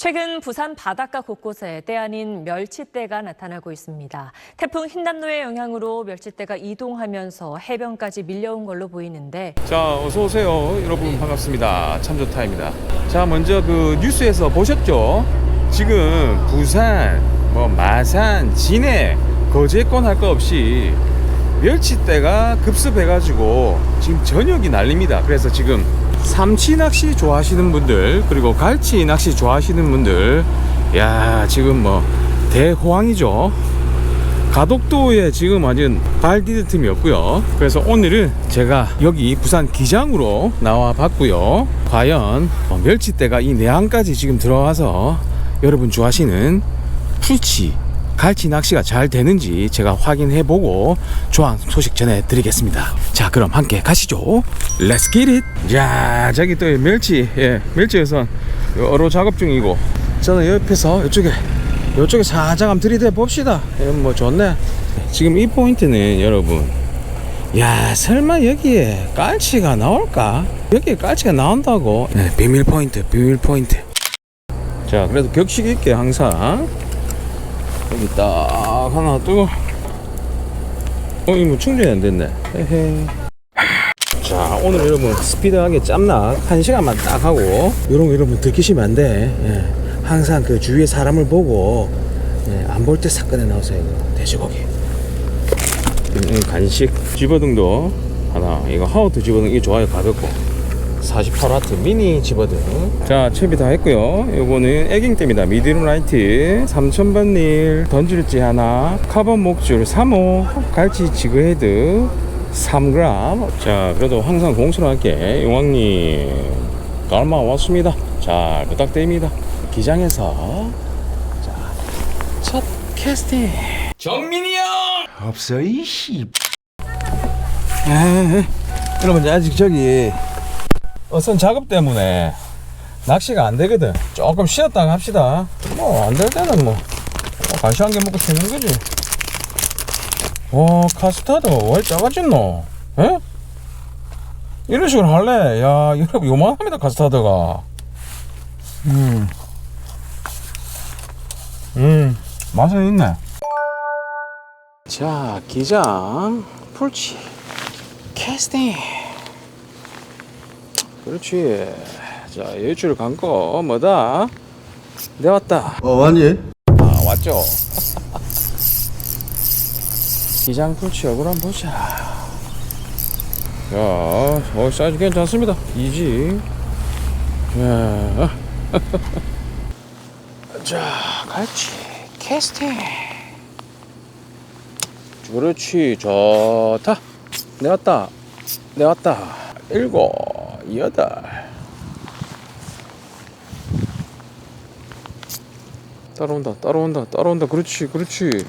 최근 부산 바닷가 곳곳에 때 아닌 멸치떼가 나타나고 있습니다. 태풍 흰남노의 영향으로 멸치떼가 이동하면서 해변까지 밀려온 걸로 보이는데 자, 어서 오세요. 여러분 반갑습니다. 참좋다입니다. 자, 먼저 그 뉴스에서 보셨죠? 지금 부산, 뭐 마산, 진해, 거제권 할 거 없이 멸치대가 급습해가지고 지금 전역이 난립니다. 그래서 지금 삼치 낚시 좋아하시는 분들 그리고 갈치 낚시 좋아하시는 분들 야 지금 뭐 대호황이죠. 가덕도에 지금 완전 발 디딜 틈이 없고요. 그래서 오늘은 제가 여기 부산 기장으로 나와 봤고요. 과연 어, 멸치대가 이 내항까지 지금 들어와서 여러분 좋아하시는 풀치, 갈치 낚시가 잘 되는지 제가 확인해 보고 조항 소식 전해 드리겠습니다. 자, 그럼 함께 가시죠. Let's get it. 자, 저기 또 멸치, 예, 멸치에선 어로 작업 중이고 저는 옆에서 이쪽에 이쪽에 한번 들이대 봅시다. 예, 뭐 좋네. 지금 이 포인트는 여러분, 야 설마 여기에 깔치가 나올까? 여기에 깔치가 나온다고? 네, 비밀 포인트, 비밀 포인트. 자, 그래도 격식 있게 항상 여기 딱 하나 뜨고, 어, 이거 뭐 충전이 안 됐네. 자, 오늘 여러분 스피드하게 짬낙 한 시간만 딱 하고 이런 거 여러분 들키시면 안 돼. 예. 항상 그 주위에 사람을 보고 예, 안볼때싹 꺼내 나오세요. 이거 돼지고기. 음, 간식 집어등도 하나. 이거 하우트 집어등 이게 좋아요 가볍고. 48와트 미니 집어등. 자, 채비 다 했고요. 요거는 애깅대입니다. 미디움 라이트, 3000번 닐, 던질지 하나, 카본 목줄 3호, 갈치 지그헤드 3g. 자, 그래도 항상 공손하게 용왕님 깔마 왔습니다. 잘 부탁드립니다. 기장에서 자, 첫 캐스팅. 정민이 형! 없어 이씨 에이, 여러분 아직 저기 어선 작업 때문에 낚시가 안 되거든. 조금 쉬었다가 합시다. 뭐 안 될 때는 뭐 간식 한 개 먹고 쉬는 거지. 와 카스타드 왜 작아졌노? 에? 이런 식으로 할래? 야 여러분 요만합니다 카스타드가. 음. 음 맛은 있네. 자 기장 풀치 캐스팅 그렇지 자 일주일 감고 뭐다 내 왔다 어 왔니? 아 왔죠 기장 풀치 얼굴 한번 보자 야, 어, 사이즈 괜찮습니다. 이지. 야. 자, 갈치 캐스팅. 그렇지, 좋다. 내 왔다. 내 왔다. 일곱, 여덟. 따라온다, 따라온다, 따라온다. 그렇지, 그렇지.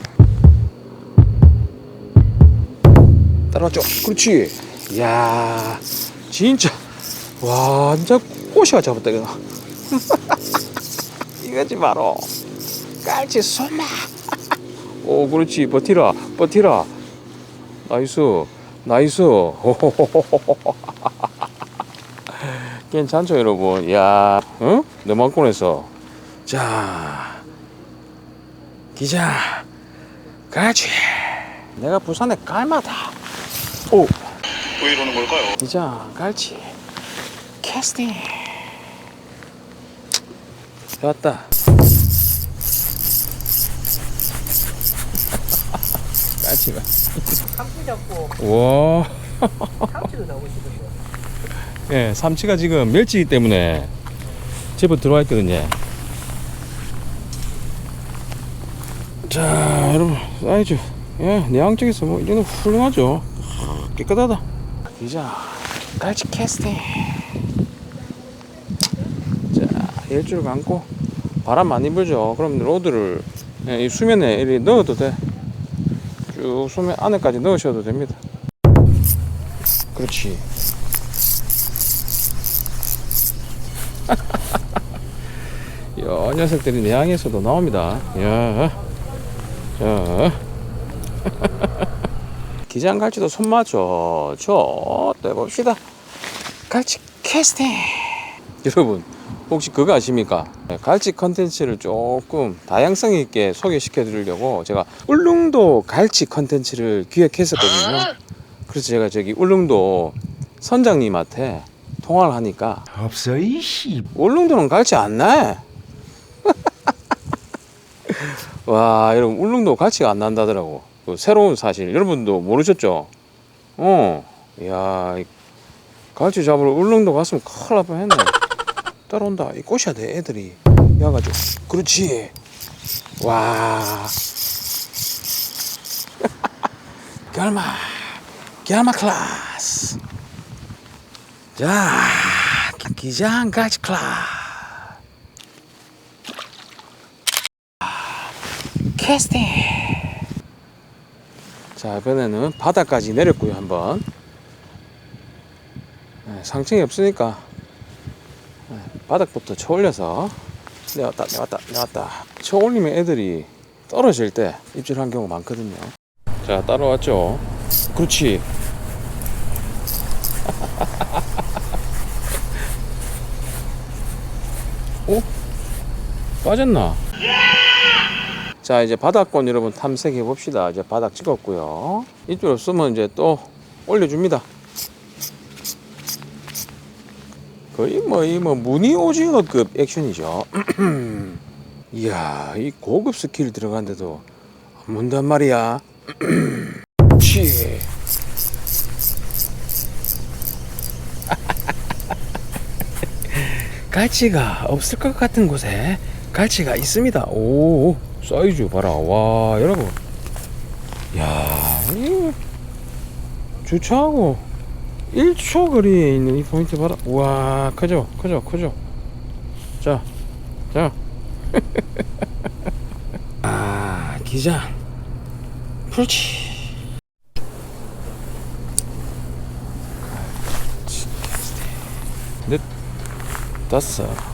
따라왔죠. 그렇지. 이야, 진짜. 와, 진짜 꼬시가 잡았다, 이거. 이거지, 바로. 깔치 소마. 오, 그렇지. 버티라, 버티라. 나이스, 나이스. 괜찮죠, 여러분? 야, 응? 내 망권에서. 자, 기자, 가지. 내가 부산에 갈마다. 오, 왜 이러는 걸까요? 기자, 갈치, 캐스팅. 왔다. 깔치가. 삼치 잡고 와. 삼치도 잡으시던데 예, 삼치가 지금 멸치이기 때문에 제법 들어와 있거든요. 자, 여러분, 사이즈. 예, 내향적에서 뭐, 이제는 훌륭하죠. 하, 깨끗하다. 기자, 갈치 캐스팅. 자, 일주일 감고, 바람 많이 불죠. 그럼 로드를 예, 이 수면에 이렇게 넣어도 돼. 쭉 수면 안에까지 넣으셔도 됩니다. 그렇지. 이 녀석들이 내항에서도 나옵니다. 야, 자, 기장 갈치도 손맞죠. 저, 떼봅시다. 갈치 캐스팅. 여러분, 혹시 그거 아십니까? 네, 갈치 컨텐츠를 조금 다양성 있게 소개시켜 드리려고 제가 울릉도 갈치 컨텐츠를 기획했었거든요. 그래서 제가 저기 울릉도 선장님한테 통화를 하니까 없어 이씨 울릉도는 갈치 안 나. 와, 여러분 울릉도 갈치가 안 난다더라고. 그 새로운 사실 여러분도 모르셨죠? 어, 야, 이 갈치 잡으러 울릉도 갔으면 큰일 날 뻔했네. 따라온다. 이 꼬셔야 돼, 애들이. 야가지고. 그렇지. 와. 결마, 결마 클래스. 자, 기장 갈치 클래스. 캐스팅. 자, 이번에는 바닥까지 내렸고요, 한번. 네, 상층이 없으니까 네, 바닥부터 쳐 올려서 내왔다, 내왔다, 내왔다. 쳐 올리면 애들이 떨어질 때 입질한 경우가 많거든요. 자, 따라왔죠. 그렇지. 빠졌나? 자 이제 바닥권 여러분 탐색해 봅시다. 이제 바닥 찍었고요. 이쪽 없으면 이제 또 올려줍니다. 거의 뭐 이 뭐 무늬 오징어급 액션이죠. 이야 이 고급 스킬 들어간데도 안 문단 말이야. 치. 갈치가 없을 것 같은 곳에 갈치가 있습니다. 오, 사이즈 봐라. 와, 여러분. 야, 이 주차하고 1초 거리에 있는 이 포인트 봐라. 와, 크죠? 크죠? 크죠? 자, 자. 아, 기장. 그렇지. 넷, 다섯.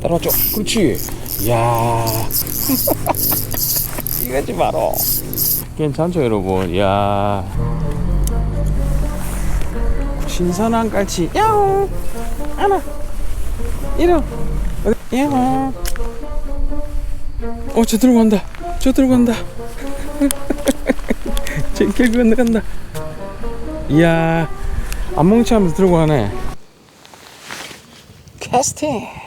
따라왔죠? 그렇지. 야 이거지 바로. 괜찮죠, 여러분? 야 신선한 깔치. 야옹. 하나. 이름. 야옹. 어, 저 들고 간다. 저 들고 간다. 저 길고 건너간다. 이야, 안몽치하면서 들고 가네. 캐스팅.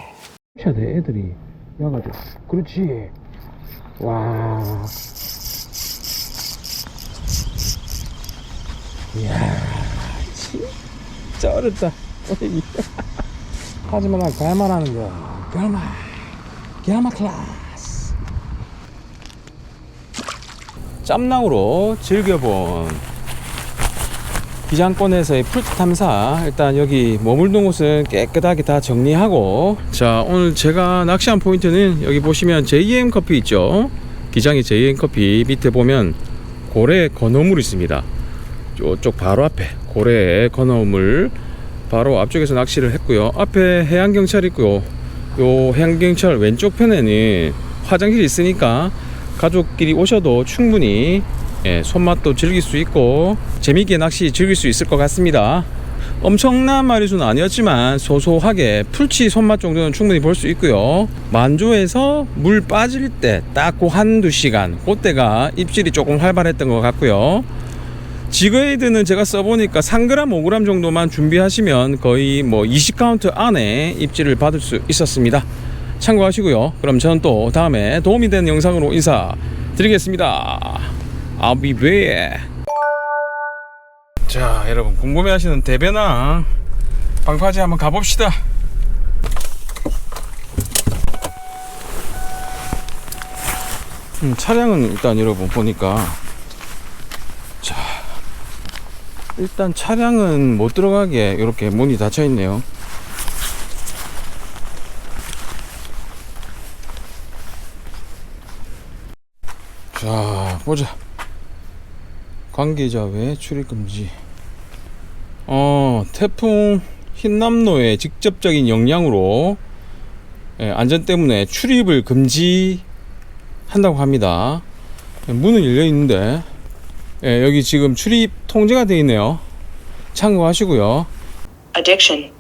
돼 애들이. 야가지고 그렇지. 와. 이야 진짜 어렵다. 하지만 난 갈만 하는 거야. 갈만 갈만 클래스. 짬낭으로 즐겨본 기장권에서의 풀트 탐사 일단 여기 머물던 곳은 깨끗하게 다 정리하고. 자 오늘 제가 낚시한 포인트는 여기 보시면 JM 커피 있죠? 기장의 JM 커피 밑에 보면 고래 건어물 있습니다. 이쪽 바로 앞에 고래 건어물 바로 앞쪽에서 낚시를 했고요. 앞에 해양경찰 있고요. 요 해양경찰 왼쪽 편에는 화장실이 있으니까 가족끼리 오셔도 충분히 예, 손맛도 즐길 수 있고 재미있게 낚시 즐길 수 있을 것 같습니다. 엄청난 마리수는 아니었지만 소소하게 풀치 손맛 정도는 충분히 볼 수 있고요. 만조에서 물 빠질 때딱그 한두 시간 그때가 입질이 조금 활발했던 것 같고요. 지그에이드는 제가 써보니까 3g, 5g 정도만 준비하시면 거의 뭐 20카운트 안에 입질을 받을 수 있었습니다. 참고하시고요. 그럼 저는 또 다음에 도움이 되는 영상으로 인사드리겠습니다. I'll be back. 자, 여러분 궁금해하시는 대변항 방파제 한번 가봅시다. 음, 차량은 일단 여러분 보니까 자 일단 차량은 못 들어가게 이렇게 문이 닫혀 있네요. 자 보자. 관계자 외 출입 금지. 어, 태풍 흰남노의 직접적인 영향으로 예, 안전 때문에 출입을 금지한다고 합니다. 예, 문은 열려 있는데 예, 여기 지금 출입 통제가 되어 있네요. 참고하시고요. addiction.